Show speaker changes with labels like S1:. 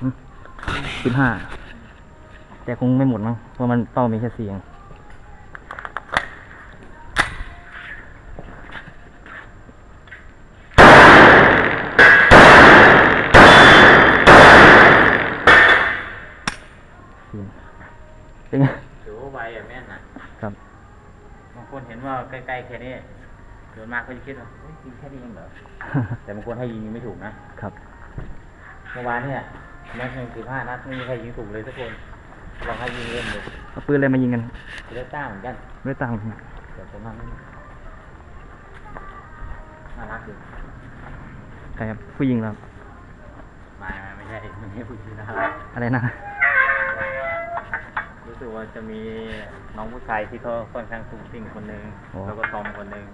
S1: สิบห้าแต่คงไม่หมดมั้งเพราะมันเป้ามีแค่สี่เองเป็นไง
S2: ถือว่าไวอะแม่นนะครับบางคนเห็นว่าใกล้ๆแค่นี้โดยมากเขาจะคิดว่าเฮ้ยยิงแค่นี้เองเหรอ แต่บางคนให้ยิงไม่ถูกนะครับ เมื่อวานเนี่ย แม็กซ์หนึ่งสิบห้านัดไม่มีใครยิงถูกเลยทุกคนลองให้ยิงเล่นดู
S1: เอาปืนอะไรมายิงกัน
S2: จะได้ต้าเหมือนกัน
S1: ไม่ตังค์
S2: เดี๋ยวผมทำให้น่ารักดี
S1: ใครครับผู้หญิงเหรอครับ
S2: ไม่ไม่ไม่ใช่ไม่ใช่ผู้หญิงน่ารัก
S1: อะไรนะ
S2: รู้สึกว่าจะมีน้องผู้ชายที่เขาค่อนข้างสูงสิ่งคนหนึ่ง
S1: โอ้
S2: แล้วก็ทอมคนหนึ่ง